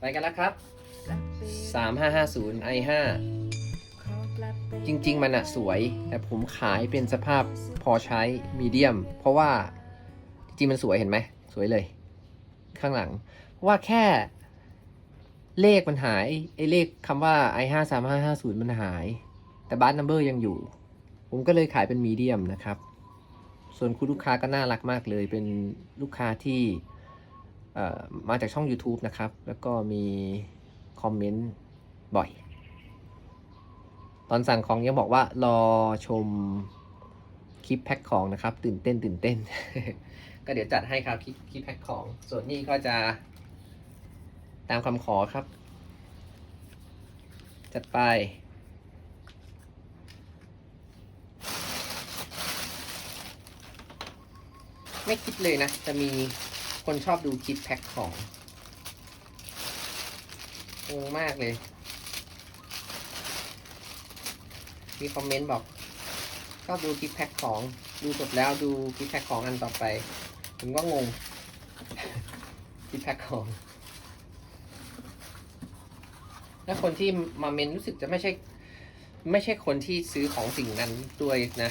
ไปกันแล้วครับ 3550 i5 จริง ๆ มันอะสวย แต่ผมขายเป็นสภาพพอใช้มีเดียม เพราะว่าจริงๆมันสวยเห็นไหม สวยเลย ข้างหลังเพราะว่าแค่เลขมันหายไอเลขคำว่า i5 3550 มันหาย แต่บัสนัมเบอร์ยังอยู่ ผมก็เลยขายเป็นมีเดียมนะครับ ส่วนคุณลูกค้าก็น่ารักมากเลยเป็นลูกค้าที่เอ่อ มาจากช่อง YouTube นะครับ แล้วก็มีคอมเมนต์บ่อย ตอนสั่งของยังบอกว่ารอชมคลิปแพ็คของนะครับ ตื่นเต้นตื่นเต้น ก็เดี๋ยวจัดให้ครับคลิปคลิปแพ็คของ ส่วนนี้ก็จะตามคำขอครับ จัดไปไม่คิดเลยนะ จะมี คนชอบดูคลิปแพ็คของงงมากเลย มีคอมเมนต์บอก ชอบดูคลิปแพ็คของ ดูจบแล้วดูคลิปแพ็คของอันต่อไป ผมก็งง คลิปแพ็คของ แล้วคนที่มาเมนรู้สึกจะไม่ใช่ ไม่ใช่คนที่ซื้อของสิ่งนั้นด้วยนะ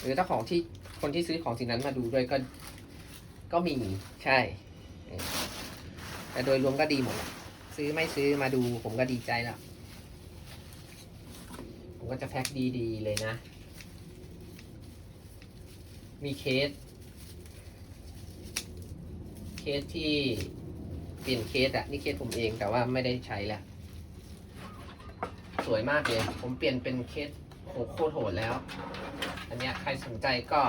หรือถ้าของที่ คนที่ซื้อของสิ่งนั้นมาดูด้วยก็ ก็มีใช่แต่โดยรวมก็ดีหมดซื้อไม่ซื้อมาดู ผมก็ดีใจแล้วผมก็จะแพ็คดีๆเลยนะ มีเคส เคสที่เปลี่ยนเคสอะนี่เคสผมเองแต่ว่าไม่ได้ใช้แล้ว สวยมากเลย ผมเปลี่ยนเป็นเคสโหโคตรโหดแล้ว อันเนี้ยใครสนใจก็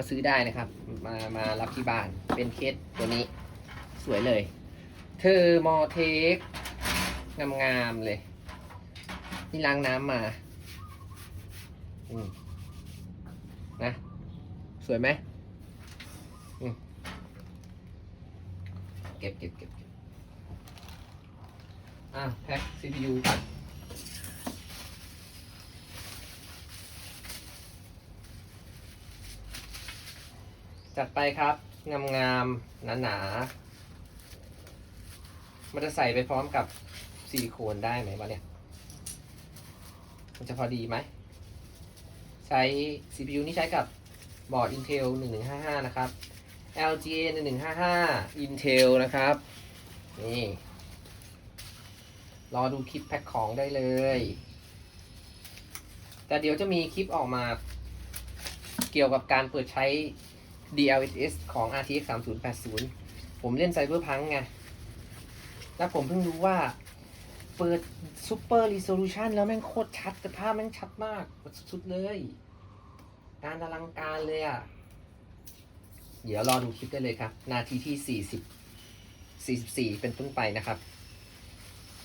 มาซื้อได้นะครับ มามารับที่บ้านเป็นเคสตัวนี้สวยเลย เธอมอเทคงามๆเลย นี่ล้างน้ำมาอืมนะ สวยไหมอืมเก็บเก็บเก็บเก็บอะแพ็ค CPU ก่อน จัดไปครับ งามงามหนาหนาๆมันจะใส่ไปพร้อมกับซิลิโคนได้ไหมวะเนี่ย มันจะพอดีไหม ใช้ CPU นี่ใช้กับบอร์ด Intel 1155 นะครับ LGA 1155 Intel นะครับ นี่ รอดูคลิปแพ็คของได้เลย แต่เดี๋ยวจะมีคลิปออกมา เกี่ยวกับการเปิดใช้ DLSS ของ RTX 3080 ผมเล่น Cyberpunk ไง แล้วผมเพิ่งรู้ว่า เปิด Super Resolution แล้วแม่งโคตรชัด แต่ภาพแม่งชัดมากสุดๆเลยการอลังการเลยอะ เดี๋ยวรอดูคลิปได้เลยครับ นาทีที่ 40 44 เป็นต้นไปนะครับ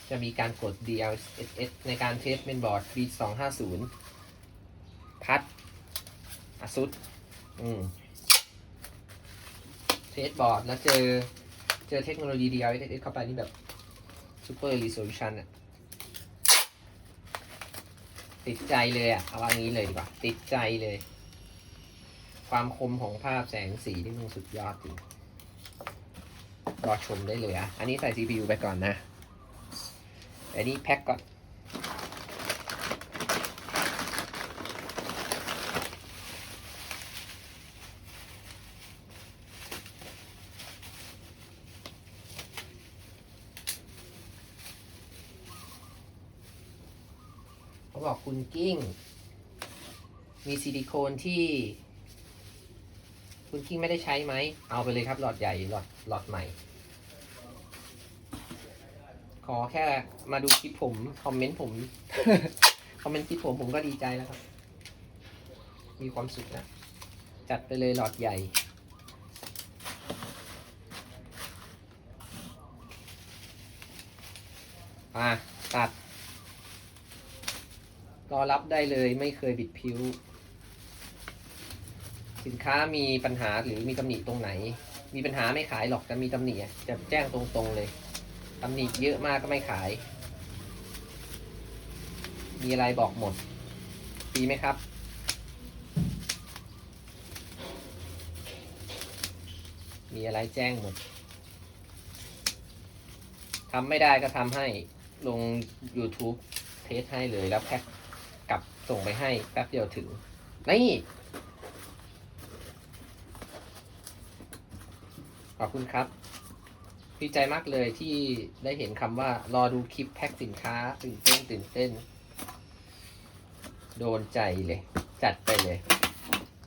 จะมีการกด DLSS ในการเทสเมนบอร์ด B 250 พัดอสุด อืม เทสบอร์ดแล้วเจอเจอเทคโนโลยี DLSS เข้าไปนี่แบบ Super Resolution อะติดใจเลยอะเอาว่างี้เลยดีกว่า ติดใจเลย ความคมของภาพแสงสีนี่มันสุดยอดจริงรอชมได้เลยอะอันนี้ใส่ CPU ไปก่อนนะแต่นี่แพ็คก่อน เขาบอกคุณกิ้ง มีซิลิโคนที่ คุณกิ้งไม่ได้ใช้ไหม เอาไปเลยครับ หลอดใหญ่หลอดหลอดใหม่ ขอแค่มาดูคลิปผม คอมเมนต์ผม คอมเมนต์คลิปผมผมก็ดีใจแล้วครับ มีความสุขนะ จัดไปเลยหลอดใหญ่อะตัด รอรับได้เลยไม่เคยบิดพิ้ว สินค้ามีปัญหาหรือมีตำหนิตรงไหน มีปัญหาไม่ขายหรอกแต่มีตำหนิจะแจ้งตรงๆเลยตำหนิเยอะมากก็ไม่ขาย มีอะไรบอกหมดดีไหมครับมีอะไรแจ้งหมด ทำไม่ได้ก็ทำให้ลง YouTube เทสให้เลยแล้วแพ็ค กลับส่งไปให้แป๊บเดียวถึง นี่ขอบคุณครับดีใจมากเลยที่ได้เห็นคำว่า รอดูคลิปแพ็คสินค้า ตื่นเต้นตื่นเต้น โดนใจเลย จัดไปเลย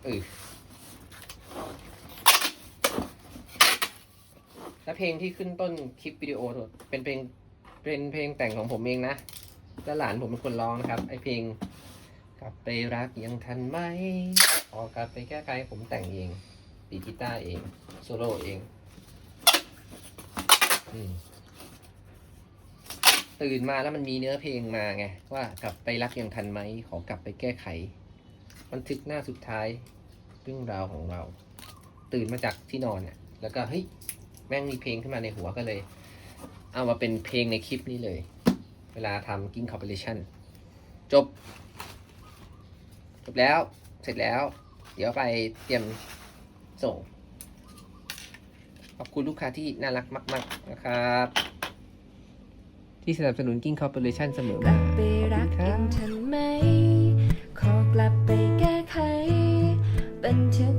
เออและเพลงที่ขึ้นต้นคลิปวิดีโอเป็นเพลงเป็นเพลงแต่งของผมเองนะ และหลานผมเป็นคนร้องนะครับ ไอเพลงกลับไปรักยังทันไหมออกกลับไปแก้ไขผมแต่งเองดีกีตาร์เอง โซโล่เองอืมตื่นมาแล้วมันมีเนื้อเพลงมาไง ว่ากลับไปรักยังทันไหมขอกลับไปแก้ไข บันทึกหน้าสุดท้ายเรื่องราวของเรา ตื่นมาจากที่นอนเนี่ยแล้วก็เฮ้ยแม่งมีเพลงขึ้นมาในหัวก็เลย เอามาเป็นเพลงในคลิปนี้เลย เวลาทำ King Corporation จบ จบแล้วเสร็จแล้ว เดี๋ยวไปเตรียมส่ง ขอบคุณลูกค้าที่น่ารักมาก ๆ นะครับ ที่สนับสนุน King Corporation เสมอกลัมาบไปรักยังทันไหมขอกลับไปแก้ไขบันทึก